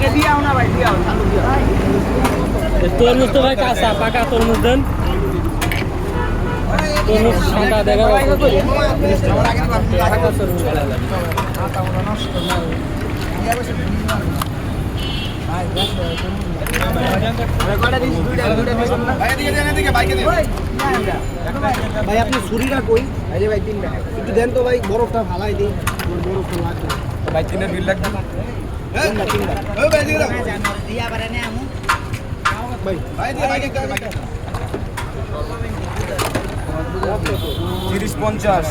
আগে দিয়াও না ভাই দিয়াও চালু দিয়াও তরমুজ তো ভাই কাঁচা পাকা তরমুজ দেন। তরমুজ সাদা দেখা ভাই আপনি ছুরিটা কই? যে ভাই তিনটা। একটু দেন তো ভাই বরফটা ভালাই দিই। আমার বরফটা লাগবে ভাই তিনের বিল লাগবে তিনটা তিনটা তিরিশ পঞ্চাশ।